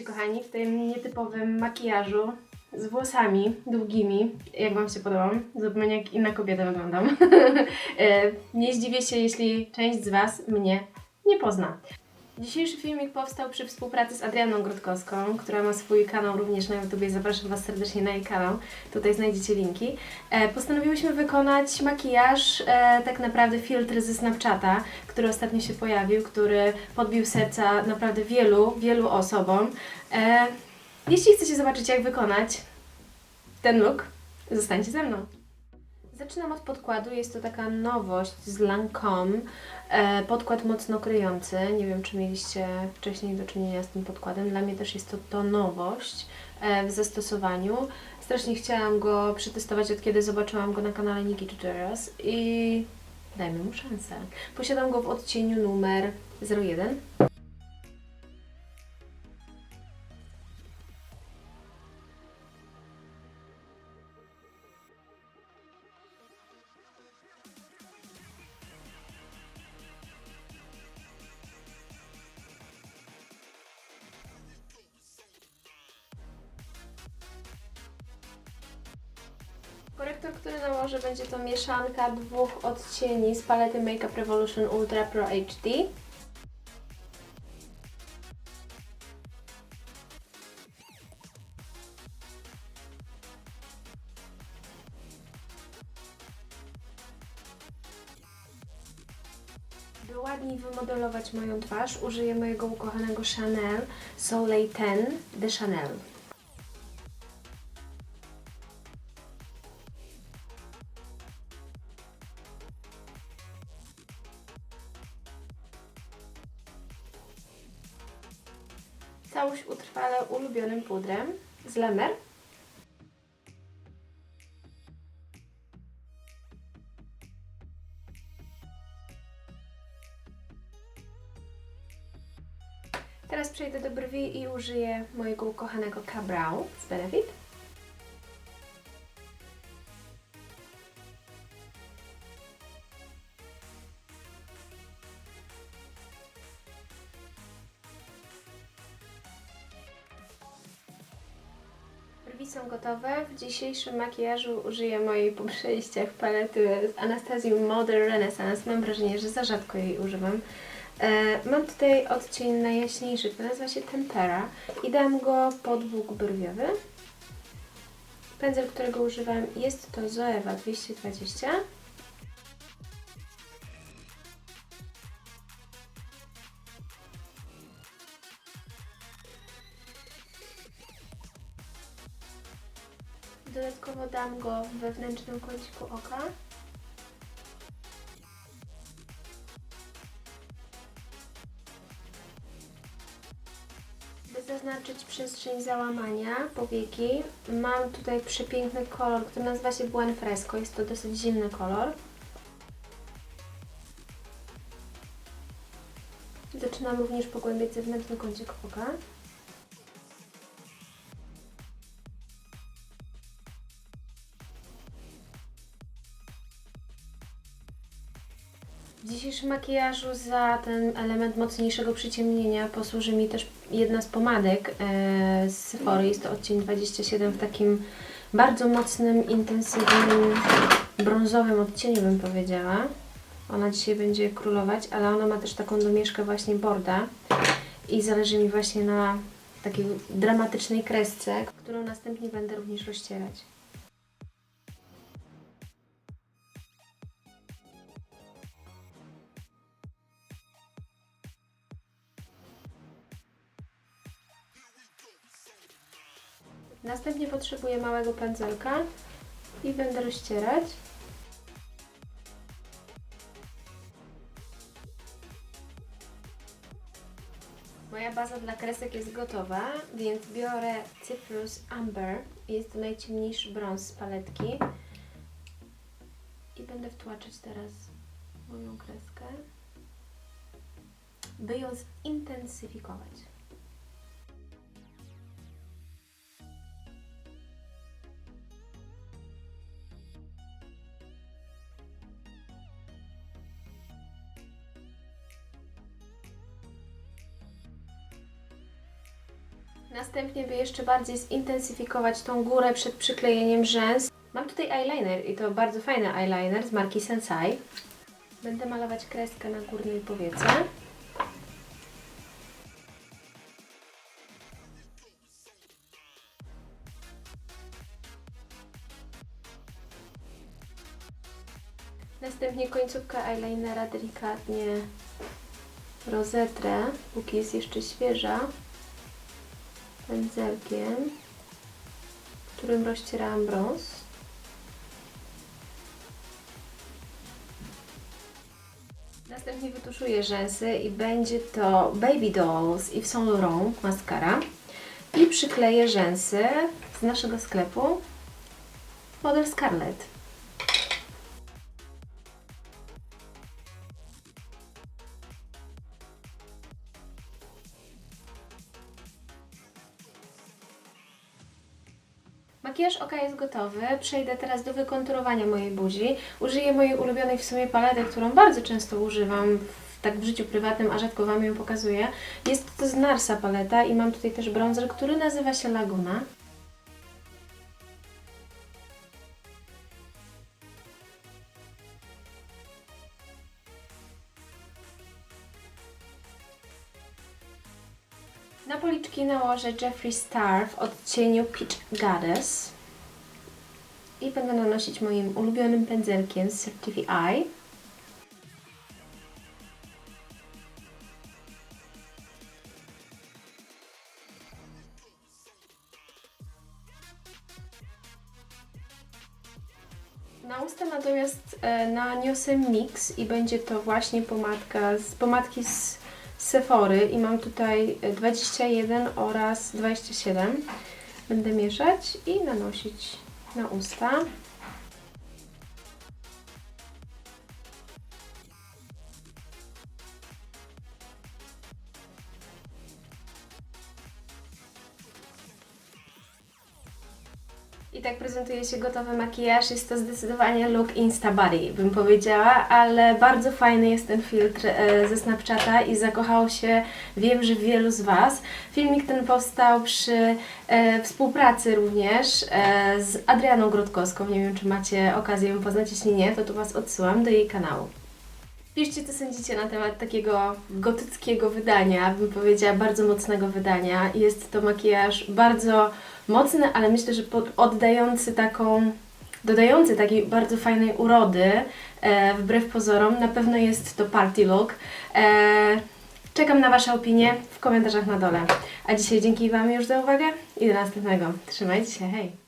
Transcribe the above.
kochani, w tym nietypowym makijażu z włosami długimi. Jak Wam się podobam? Zupełnie jak inna kobieta wyglądam. E, nie zdziwię się, jeśli część z Was mnie nie pozna. Dzisiejszy filmik powstał przy współpracy z Adrianą Grotkowską, która ma swój kanał również na YouTube. Zapraszam Was serdecznie na jej kanał. Tutaj znajdziecie linki. E, postanowiłyśmy wykonać makijaż, e, tak naprawdę filtr ze Snapchata, który ostatnio się pojawił, który podbił serca naprawdę wielu, wielu osobom. E, jeśli chcecie zobaczyć, jak wykonać ten look, zostańcie ze mną. Zaczynam od podkładu. Jest to taka nowość z Lancome. E, podkład mocno kryjący. Nie wiem, czy mieliście wcześniej do czynienia z tym podkładem. Dla mnie też jest to, to nowość e, w zastosowaniu. Strasznie chciałam go przetestować od kiedy zobaczyłam go na kanale Nikki Tutorials i dajmy mu szansę. Posiadam go w odcieniu numer 01. Korektor, który nałożę, będzie to mieszanka dwóch odcieni z palety Makeup Revolution Ultra Pro HD. By ładniej wymodelować moją twarz, użyję mojego ukochanego Chanel Soleil 10 de Chanel. Całość utrwalę ulubionym pudrem z Lemer. Teraz przejdę do brwi i użyję mojego ukochanego K-Brow z Benefit. Są gotowe. W dzisiejszym makijażu użyję mojej po przejściach palety z Anastasium Modern Renaissance. Mam wrażenie, że za rzadko jej używam. E, mam tutaj odcień najjaśniejszy, to nazywa się Tempera i dam go pod brwiowy. Pędzel, którego używam jest to Zoewa 220. Dodatkowo dam go w wewnętrznym kąciku oka. By zaznaczyć przestrzeń załamania powieki, mam tutaj przepiękny kolor, który nazywa się Buen Fresco. Jest to dosyć zimny kolor. Zaczynam również pogłębiać zewnętrzny kącik oka. Dzisiejszym makijażu za ten element mocniejszego przyciemnienia posłuży mi też jedna z pomadek e, z Sephory. Jest to odcień 27 w takim bardzo mocnym, intensywnym, brązowym odcieniu bym powiedziała. Ona dzisiaj będzie królować, ale ona ma też taką domieszkę właśnie borda i zależy mi właśnie na takiej dramatycznej kresce, którą następnie będę również rozcierać. Następnie potrzebuję małego pędzelka i będę rozcierać. Moja baza dla kresek jest gotowa, więc biorę Cyprus Amber. Jest to najciemniejszy brąz z paletki. I będę wtłaczać teraz moją kreskę, by ją zintensyfikować. Następnie, by jeszcze bardziej zintensyfikować tą górę przed przyklejeniem rzęs, mam tutaj eyeliner i to bardzo fajny eyeliner z marki Sensai. Będę malować kreskę na górnej powiece. Następnie końcówkę eyelinera delikatnie rozetrę, póki jest jeszcze świeża, pędzelkiem, którym rozcierałam brąz. Następnie wytuszuję rzęsy i będzie to Baby Dolls Yves Saint Laurent mascara i przykleję rzęsy z naszego sklepu model Scarlett. Makijaż oka jest gotowy. Przejdę teraz do wykonturowania mojej buzi. Użyję mojej ulubionej w sumie palety, którą bardzo często używam tak w życiu prywatnym, a rzadko Wam ją pokazuję. Jest to z Narsa paleta i mam tutaj też bronzer, który nazywa się Laguna. Na policzki nałożę Jeffree Star w odcieniu Peach Goddess i będę nanosić moim ulubionym pędzelkiem z Certifi Eye. Na usta natomiast e, naniosę mix i będzie to właśnie pomadka z pomadki z Sephory i mam tutaj 21 oraz 27. Będę mieszać i nanosić na usta. I tak prezentuje się gotowy makijaż. Jest to zdecydowanie look Insta bym powiedziała, ale bardzo fajny jest ten filtr e, ze Snapchata i zakochało się, wiem, że wielu z Was. Filmik ten powstał przy e, współpracy również e, z Adrianą Grodkowską. Nie wiem, czy macie okazję ją poznać, jeśli nie, to tu Was odsyłam do jej kanału. Piszcie, co sądzicie na temat takiego gotyckiego wydania, bym powiedziała bardzo mocnego wydania. Jest to makijaż bardzo mocny, ale myślę, że oddający taką, dodający takiej bardzo fajnej urody, e, wbrew pozorom. Na pewno jest to party look. E, czekam na Wasze opinie w komentarzach na dole. A dzisiaj dzięki Wam już za uwagę i do następnego. Trzymajcie się, hej!